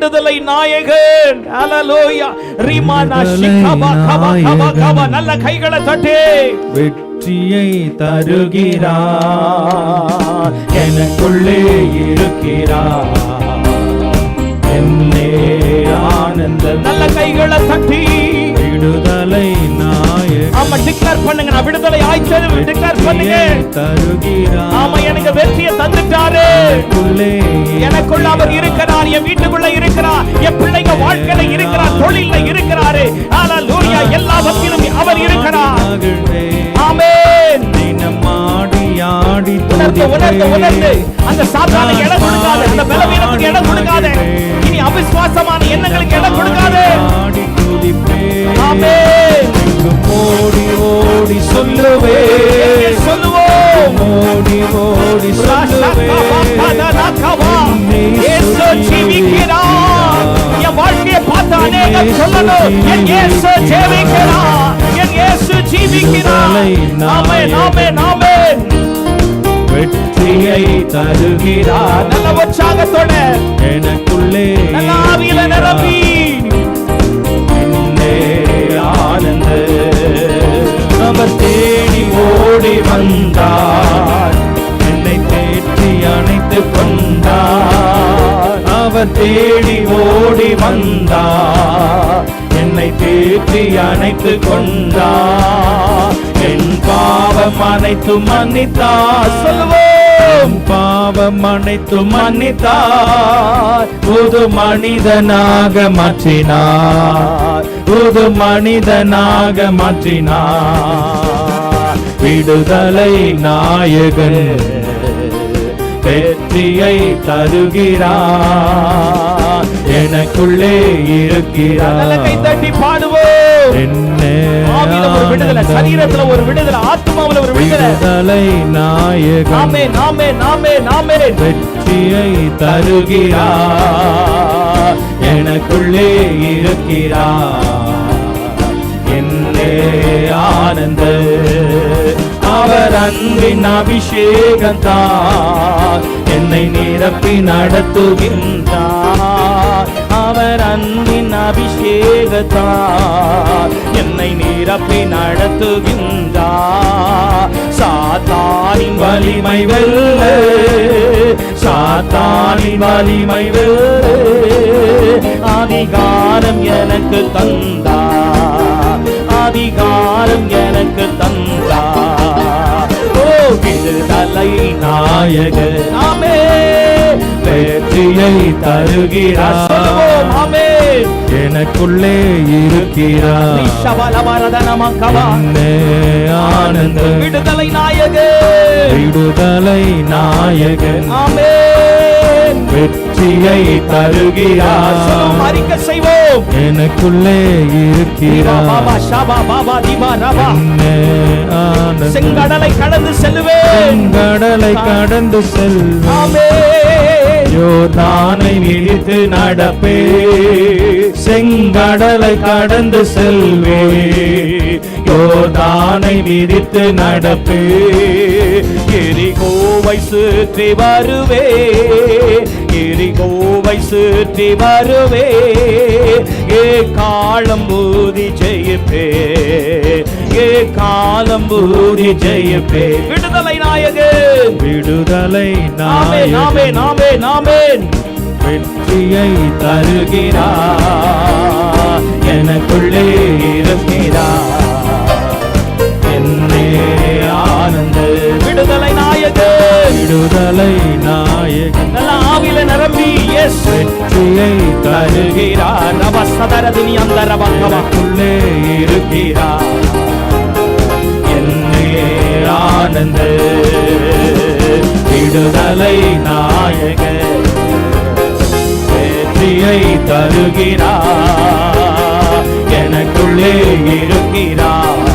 விடுதலை நாயகன். ஹalleluya ரீமானா ஷிகபா கபா கபா கபா நல்ல கைகளை தட்டி. வெற்றியை தருகிறார். எனக்குள்ளே இருக்கிறார். என்னே ஆனந்த நல்ல கைகளை தட்டி. டிக்ளேர் பண்ணுங்க. நான் விடுதலை ஆயிச்சது டிக்ளேர் பண்ணுங்க. ஆமா எனக்கு வெற்றியை தந்துட்டாரு எனக்குள்ளே அவர் இருக்கிறார். என் வீட்டுக்குள்ள இருக்கிறார். என் பிள்ளைங்க வாழ்க்கையில இருக்கிறார். தொழில்ல இருக்கிறாரு. ஹalleluya எல்லாவற்றிலும் அவர் இருக்கிறார். ஆமென். தினம் ஆடி ஆடி உணர்ந்து உணர்ந்து. அந்த சாத்தானை ஓடி சொல்லுவே. சொல்லுவோம் ஓடி ஓடி ஜீவிக்கிறார். என் வாழ்க்கையை பார்த்து அநேகர் சொல்லணும். என் இயேசு ஜீவிக்கிறார். என் இயேசு ஜீவிக்கிறார். ஆமென் ஆமென் ஆமென். வெற்றியை தருகிறார். நல்ல உற்சாகத்தோட எனக்குள்ளே நல்ல ஆவியில நிரம்பி. கொண்டார். அவர் தேடி ஓடி வந்தார். என்னை தேற்றி அணைத்து கொண்டார். என் பாவம் அனைத்து மன்னித்தார். சொல்வோம் பாவம் அனைத்து மன்னித்தார். புது மனிதனாக மாற்றினார். புது மனிதனாக மாற்றினார். விடுதலை நாயகன். வெற்றியை தருகிறார். எனக்குள்ளே இருக்கிறார். தட்டி பாடுவோம். என்ன விடுதலை சரீரத்துல ஒரு விடுதலை ஆத்மாவுல ஒரு விடுதலை. விடுதலை நாயகன் நாமே நாமே நாமே நாமே. வெற்றியை தருகிறார். எனக்குள்ளே இருக்கிறார். என்னே ஆனந்த அன்பின் அபிஷேகத்தால் என்னை நிரப்பி நடத்துகின்றார். அவர் அன்பின் அபிஷேகத்தார். என்னை நிரப்பி நடத்துகின்றார். சாத்தானின் வலிமை வெல்ல சாத்தானின் வலிமை வெல்ல அதிகாரம் எனக்கு தந்தார். அதிகாரம் விடுதலை நாயகர் ஆமே. வெற்றியை தருகிறார். ஆமென் எனக்குள்ளே இருக்கிறார். ஆனந்த. விடுதலை நாயகன். விடுதலை நாயகன். ஆமென் வெற்றியை தருகிறார். அறிக்கை செய்வோம். எனக்குள்ளே இருக்கிறார். ஷாபா பாபா தீபா ரபா. என்னே ஆனந்த. செங்கடலை கடந்து செல்லுவேன் கடலை கடந்து செல்வேன். ஆமென். யோர்தானை மிதித்து நடப்பே. செங்கடலை கடந்து செல்வே. யோர்தானை மிதித்து நடப்பே. எரிகோவை சுற்றி வருவே. எரிகோவை சுற்றி வருவே. ஏ காலம் பூதி ஜெயிப்பே. ஏ காலம் பூதி ஜெயிப்பே. விடுதலை நாயகன் விடுதலை நாமே நாமே நாமே நாமேன் வெற்றியை தருகிறார் எனக்குள்ளே இருக்கிறார் என்னே ஆனந்த. விடுதலை நாயகன் விடுதலை நாயகன். வெற்றியை தருகிறார். ரப அந்த ரபக்கவா இருக்கிறார். என்னே ஆனந்த விடுதலை நாயகன் வெற்றியை தருகிறார். எனக்குள்ளே இருக்கிறார்.